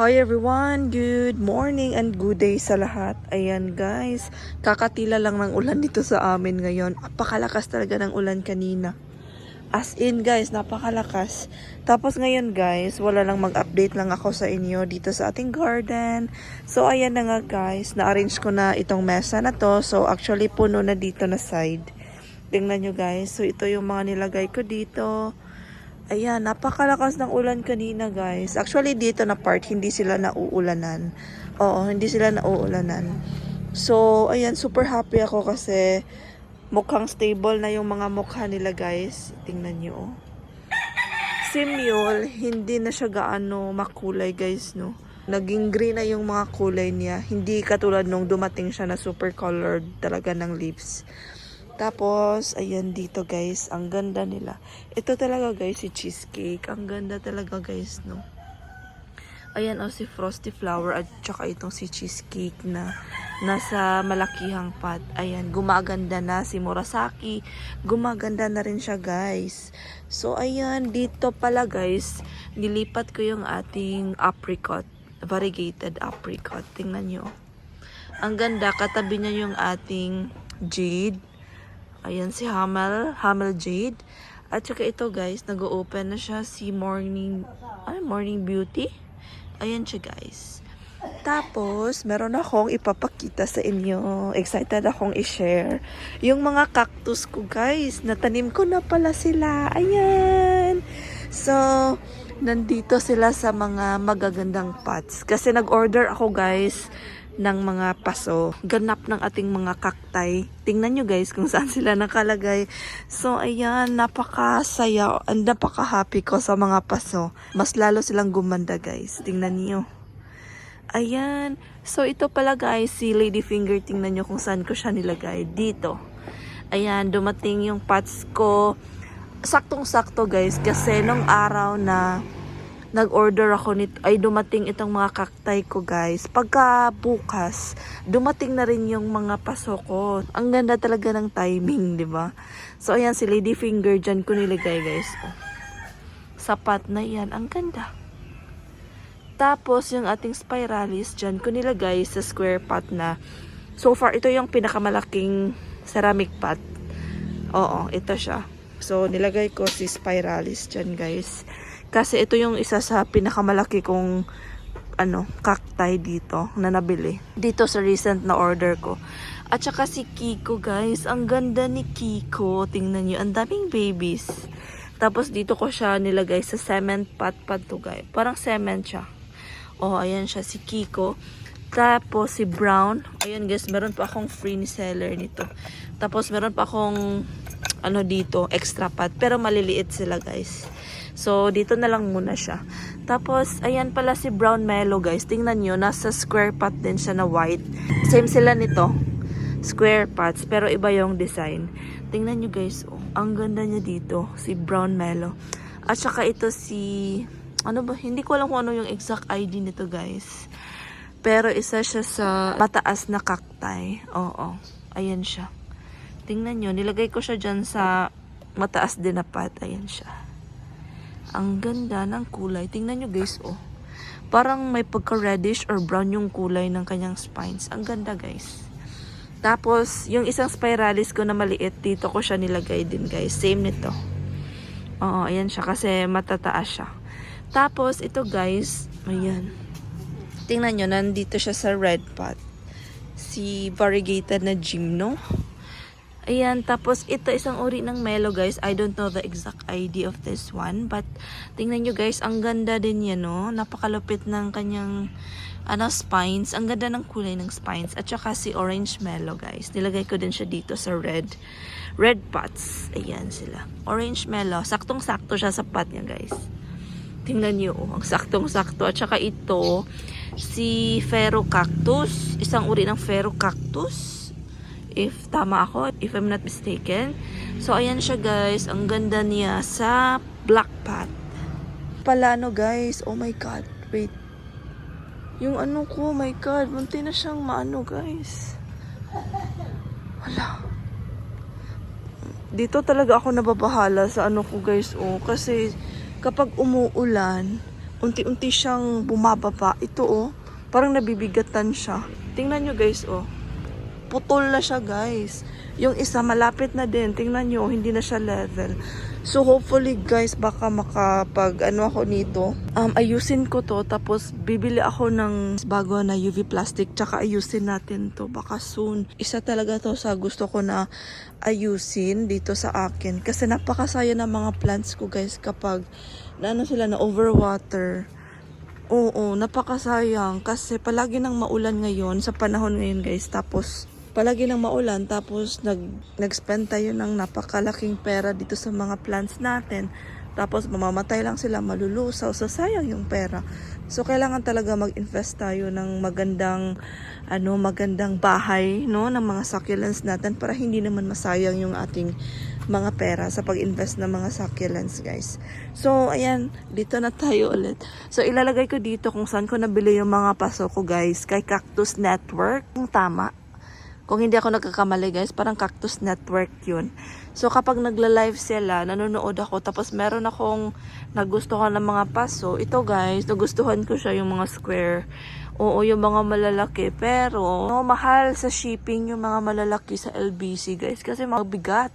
Hi everyone! Good morning and good day sa lahat. Ayan guys, kakatila lang ng ulan dito sa amin ngayon. Napakalakas talaga ng ulan kanina. As in guys, napakalakas. Tapos ngayon guys, wala lang mag-update lang ako sa inyo dito sa ating garden. So ayan na nga guys, na-arrange ko na itong mesa na to. So actually puno na dito na side. Tingnan nyo guys. So ito yung mga nilagay ko dito. Ayan, napakalakas ng ulan kanina guys. Actually dito na part, hindi sila nauulanan. Oo, hindi sila nauulanan. So, ayan, super happy ako kasi mukhang stable na yung mga mukha nila guys. Tingnan nyo. oh. Si Mule, hindi na siya gaano makulay guys, no? Naging green na yung mga kulay niya. Hindi katulad nung dumating siya na super colored talaga ng leaves. Tapos, ayan dito guys, ang ganda nila. Ito talaga guys, si cheesecake. Ang ganda talaga guys, no? Ayan o, si Frosty Flower at saka itong si cheesecake na nasa malakihang pot. Ayan, gumaganda na si Murasaki. Gumaganda na rin siya guys. So, ayan, dito pala guys, nilipat ko yung ating apricot. Variegated apricot. Tingnan nyo. Ang ganda, katabi niya yung ating jade. Ayan si Hamel, Hamel Jade. At saka ito guys, nag-open na siya si Morning, ay, Morning Beauty. Ayan siya guys. Tapos, meron akong ipapakita sa inyo. Excited akong i-share. Yung mga cactus ko guys, natanim ko na pala sila. Ayan. So, nandito sila sa mga magagandang pots. Kasi nag-order ako guys ng mga paso. Ganap ng ating mga kaktay. Tingnan nyo guys kung saan sila nakalagay. So, ayan, napakasaya. And napaka-happy ko sa mga paso. Mas lalo silang gumanda guys. Tingnan nyo. Ayan. So, ito pala guys, si Ladyfinger. Tingnan nyo kung saan ko siya nilagay. Dito. Ayan, dumating yung pots ko. Saktong-sakto guys. Kasi nung araw na nag-order ako nito, ay dumating itong mga kaktay ko guys. Pagka bukas, dumating na rin yung mga paso ko. Ang ganda talaga ng timing, di ba? So ayan, si Ladyfinger dyan ko nilagay guys. Oh. Sapat na yan, ang ganda. Tapos yung ating spiralis dyan ko nilagay sa square pot na. So far, ito yung pinakamalaking ceramic pot. Oo, ito siya. So, nilagay ko si spiralis dyan guys. Kasi ito yung isa sa pinakamalaki kong ano, cacti dito na nabili. Dito sa recent na order ko. At saka si Kiko guys, ang ganda ni Kiko. Tingnan niyo, ang daming babies. Tapos dito ko siya nilagay sa cement pot pot to guys. Parang cement siya. Oh, ayan siya si Kiko. Tapos si Brown. Ayan guys, meron pa akong free seller nito. Tapos meron pa akong ano dito, extra pot. Pero maliliit sila guys. So, dito na lang muna siya. Tapos, ayan pala si Brown Mellow, guys. Tingnan nyo, nasa square pot din siya na white. Same sila nito. Square pots, pero iba yung design. Tingnan nyo, guys. Oh, ang ganda niya dito, si Brown Mellow. At saka ito si... Ano ba? Hindi ko alam kung ano yung exact ID nito, guys. Pero isa siya sa mataas na cacti. Oo. Ayan siya. Tingnan nyo, nilagay ko siya dyan sa mataas din na pot. Ayan siya. Ang ganda ng kulay. Tingnan nyo guys, oh. Parang may pagka-reddish or brown yung kulay ng kanyang spines. Ang ganda guys. Tapos, yung isang spiralis ko na maliit, dito ko siya nilagay din guys. Same nito. Oo, ayan siya kasi matataas siya. Tapos, ito guys, ayan. Tingnan nyo, nandito siya sa red pot. Si variegated na gymno. Ayan, tapos ito isang uri ng Melo guys. I don't know the exact ID of this one. But tingnan nyo guys, ang ganda din yan no. Napakalupit ng kanyang ano, spines. Ang ganda ng kulay ng spines. At saka si Orange Melo guys. Nilagay ko din siya dito sa red. Red pots. Ayan sila. Orange Melo. Saktong-sakto siya sa pot niya guys. Tingnan nyo, oh, ang saktong-sakto. At saka ito, si Ferro Cactus. Isang uri ng Ferro Cactus if tama ako, if I'm not mistaken. So, ayan siya guys. Ang ganda niya sa black pot. Pala no guys. Oh my God. Wait. Yung ano ko, oh my God. Munti na siyang maano guys. Wala. Dito talaga ako nababahala sa ano ko guys. Oh, kasi kapag umuulan, unti-unti siyang bumababa. Ito oh, parang nabibigatan siya. Tingnan nyo guys oh. Putol na siya guys. Yung isa malapit na din. Tingnan nyo, hindi na siya level. So hopefully guys, baka makapag ano ako nito. Um, ayusin ko to. Tapos bibili ako ng bago na UV plastic. Tsaka ayusin natin to. Baka soon. Isa talaga to sa gusto ko na ayusin dito sa akin. Kasi napakasaya ng mga plants ko guys kapag na ano sila na overwater. Oo, napakasayang kasi palagi nang maulan ngayon sa panahon ngayon guys. Tapos palagi nang maulan tapos nag nag-spend tayo ng napakalaking pera dito sa mga plants natin. Tapos mamamatay lang sila, malulusaw. So sayang yung pera. So kailangan talaga mag-invest tayo ng magandang ano, magandang bahay, no, ng mga succulents natin para hindi naman masayang yung ating mga pera sa pag-invest ng mga succulents, guys. So, ayan, dito na tayo ulit. So, ilalagay ko dito kung saan ko nabili yung mga paso ko, guys, kay Cactus Network. Kung tama. Kung hindi ako nagkakamali, guys, parang Cactus Network yun. So, kapag nagla-live sila, nanonood ako, tapos meron akong nagustuhan ng mga paso. Ito, guys, nagustuhan ko siya yung mga square. Oo, yung mga malalaki. Pero, no, mahal sa shipping yung mga malalaki sa LBC, guys. Kasi mabigat.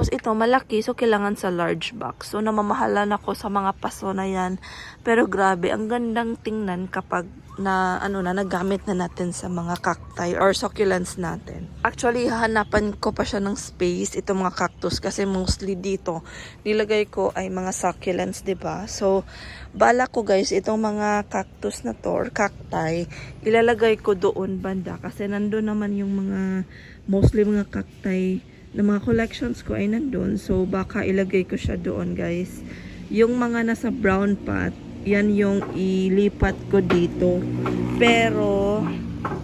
Tapos ito, malaki. So, kailangan sa large box. So, namamahalan ako sa mga paso na yan. Pero grabe, ang gandang tingnan kapag na, ano na, nagamit na natin sa mga cacti or succulents natin. Actually, hahanapan ko pa siya ng space, itong mga cactus. Kasi mostly dito, nilagay ko ay mga succulents, 'di ba So, bala ko guys, itong mga cactus na to, or cacti, ilalagay ko doon banda. Kasi nandun naman yung mga, mostly mga cacti na mga collections ko ay nandun. So, baka ilagay ko siya doon, guys. Yung mga nasa brown pot, yan yung ilipat ko dito. Pero,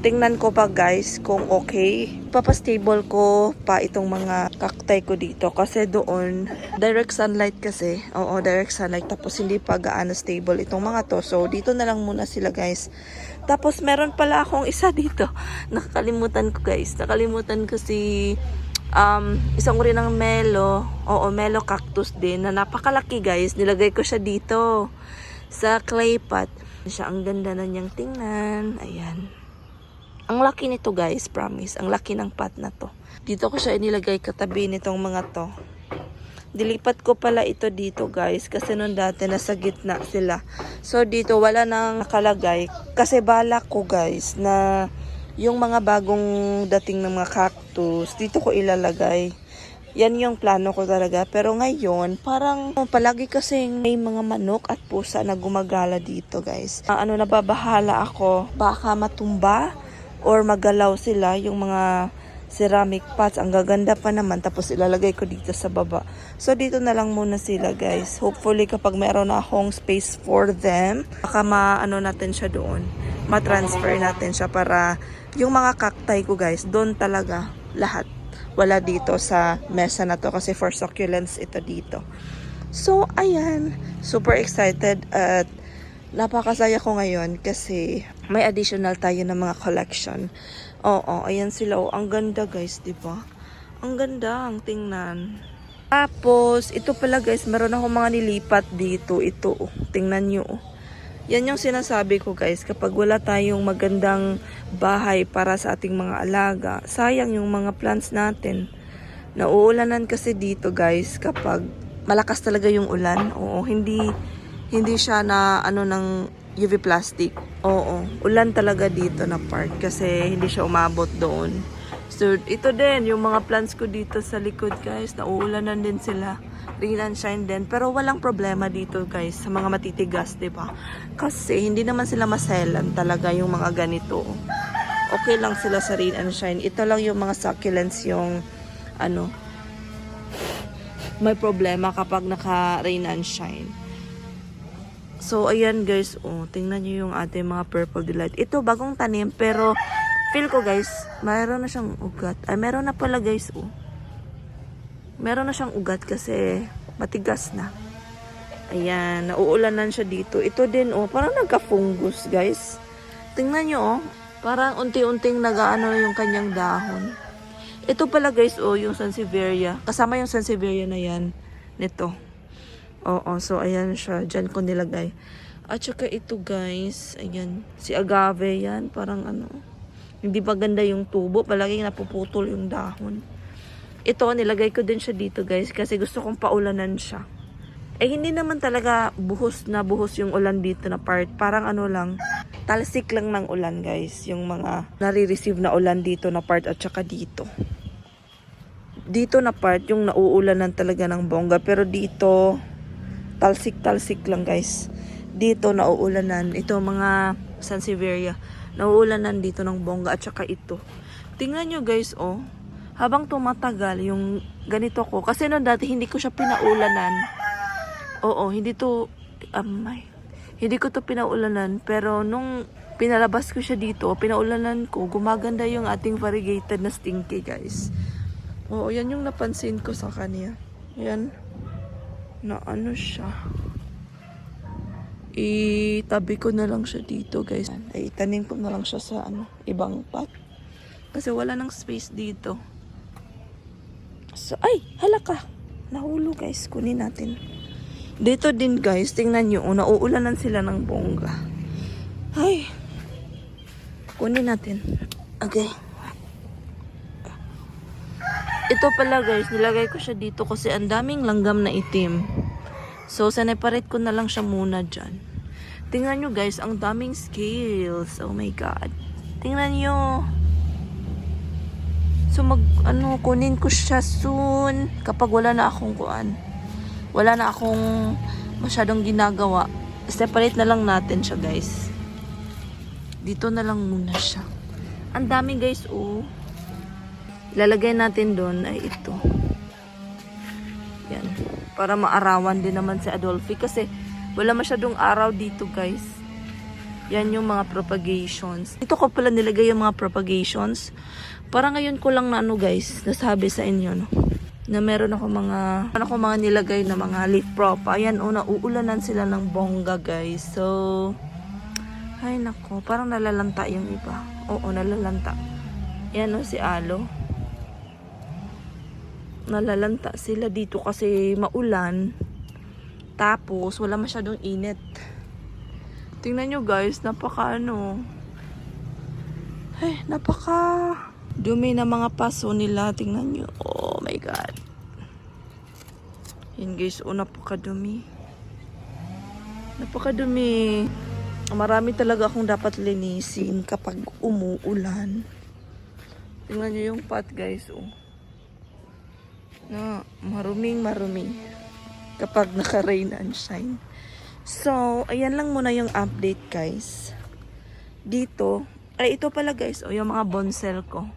tingnan ko pa, guys, kung okay. Papastable ko pa itong mga cacti ko dito. Kasi doon, direct sunlight kasi. Oo, direct sunlight. Tapos, hindi pa gaano stable itong mga to. So, dito na lang muna sila, guys. Tapos, meron pala akong isa dito. Nakakalimutan ko, guys. Nakalimutan ko si um, isang uri ng melo, oo, melo cactus din, na napakalaki guys. Nilagay ko siya dito sa clay pot. Siya ang ganda na niyang tingnan. Ayan. Ang laki nito guys, promise. Ang laki ng pot na to. Dito ko siya inilagay katabi nitong mga to. Dilipat ko pala ito dito guys kasi nung dati nasa gitna sila. So dito wala nang nakalagay kasi balak ko guys na yung mga bagong dating ng mga cactus, dito ko ilalagay. Yan yung plano ko talaga. Pero ngayon, parang palagi kasing may mga manok at pusa na gumagala dito, guys. Ah, ano, nababahala ako. Baka matumba or magalaw sila yung mga ceramic pots. Ang gaganda pa naman. Tapos ilalagay ko dito sa baba. So, dito na lang muna sila, guys. Hopefully, kapag meron na akong space for them, baka ma-ano natin siya doon. Ma-transfer natin siya para yung mga cacti ko, guys, doon talaga lahat. Wala dito sa mesa na to kasi for succulents ito dito. So, ayan. Super excited at napakasaya ko ngayon kasi may additional tayo ng mga collection. Oo, ayan sila. Oh, ang ganda guys, di ba? Ang ganda ang tingnan. Tapos, ito pala guys, meron akong mga nilipat dito. Ito, oh, tingnan nyo. Oh. Yan yung sinasabi ko guys, kapag wala tayong magandang bahay para sa ating mga alaga, sayang yung mga plants natin. Nauulanan kasi dito guys kapag malakas talaga yung ulan. Oo, hindi hindi siya na ano ng UV plastic. Oo, ulan talaga dito na part kasi hindi siya umabot doon. So, ito din, yung mga plants ko dito sa likod guys, nauulanan din sila rain and shine din. Pero walang problema dito guys sa mga matitigas, ba? Kasi hindi naman sila maselan talaga yung mga ganito. Okay lang sila sa rain and shine. Ito lang yung mga succulents yung ano may problema kapag naka rain and shine. So, ayan guys, oh, tingnan nyo yung ating mga purple delight. Ito, bagong tanim, pero feel ko guys, mayroon na siyang ugat. Ay, meron na pala guys, oh meron na siyang ugat kasi matigas na. Ayan, nauulanan siya dito. Ito din, oh, parang nagka-fungus, guys. Tingnan nyo, oh. Parang unti-unting nagaano yung kanyang dahon. Ito pala, guys, oh, yung Sansevieria. Kasama yung Sansevieria na yan. Nito. Oo, so ayan siya. Diyan ko nilagay. At saka ito guys, ayan, si agave yan, parang ano, hindi pa ganda yung tubo, palaging napuputol yung dahon. Ito, nilagay ko din siya dito guys, kasi gusto kong paulanan siya. Eh, hindi naman talaga buhos na buhos yung ulan dito na part. Parang ano lang, talsik lang ng ulan guys, yung mga nare-receive na ulan dito na part at saka dito. Dito na part, yung nauulanan talaga ng bongga. Pero dito, talsik-talsik lang guys. Dito nauulanan. Ito mga Sansevieria. Nauulanan dito ng bongga at saka ito. Tingnan nyo guys, oh. Habang tumatagal yung ganito ko. Kasi noon dati hindi ko siya pinaulanan. Oo, hindi to, amay. Hindi ko to pinaulanan. Pero nung pinalabas ko siya dito, pinaulanan ko, gumaganda yung ating variegated na stinky guys. Oo, yan yung napansin ko sa kanya. Yan. Na ano siya. Itabi ko na lang siya dito, guys. Ay, itanim ko na lang siya sa ano, ibang pot. Kasi wala nang space dito. So, ay, halaka. Nahulog, guys. Kunin natin. Dito din, guys. Tingnan nyo. Nauulanan sila ng bongga. Ay. Kunin natin. Okay. Ito pala guys, nilagay ko siya dito kasi ang daming langgam na itim. So, saneparate ko na lang siya muna dyan. Tingnan nyo guys, ang daming scales. Oh my God. Tingnan nyo. So, mag, ano, kunin ko siya soon. Kapag wala na akong kuan. Wala na akong masyadong ginagawa. Separate na lang natin siya guys. Dito na lang muna siya. Ang dami guys, oh. Ilalagay natin doon ay ito. Yan. Para maarawan din naman si Adolphe kasi wala masyadong araw dito guys. Yan yung mga propagations. Dito ko pala nilagay yung mga propagations. Para ngayon ko lang na ano guys, nasabi sa inyo no. Na meron ako mga, meron ako mga nilagay na mga leaf prop. Ayan, una, uulanan sila ng bongga guys. So, ay nako, parang nalalanta yung iba. Oo, nalalanta. Yan o, si Alo nalalanta sila dito kasi maulan. Tapos, wala masyadong init. Tingnan nyo guys, napaka ano. Ay, napaka dumi na mga paso nila. Tingnan nyo. Oh my God. Yan guys, oh, napakadumi. Napakadumi. Marami talaga akong dapat linisin kapag umuulan. Tingnan nyo yung pot guys, oh na maruming marumi kapag naka-rain and shine. So, ayan lang muna yung update guys. Dito, ay ito pala guys, o yung mga bonsel ko.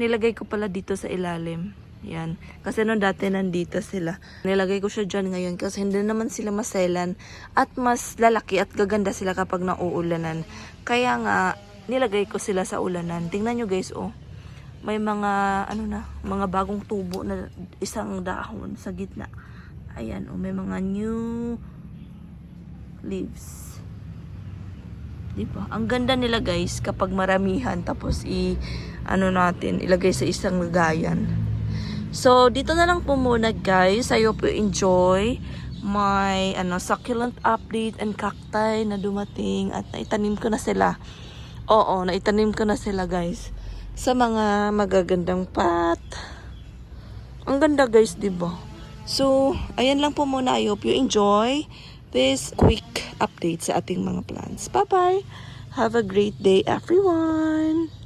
Nilagay ko pala dito sa ilalim. Yan. Kasi nung dati nandito sila. Nilagay ko siya dyan ngayon kasi hindi naman sila maselan at mas lalaki at gaganda sila kapag nauulanan. Kaya nga, nilagay ko sila sa ulanan. Tingnan nyo guys, oh may mga ano na, mga bagong tubo na isang dahon sa gitna. Ayan, oh, may mga new leaves. 'Di ba? Ang ganda nila guys kapag maramihan tapos i ano natin, ilagay sa isang lagayan. So, dito na lang po muna guys. Hope you enjoy my ano, succulent update and cacti na dumating at naitanim ko na sila. Oo, naitanim ko na sila guys sa mga magagandang pot. Ang ganda guys, 'di ba? So, ayan lang po muna. I hope you enjoy this quick update sa ating mga plans. Bye-bye! Have a great day everyone!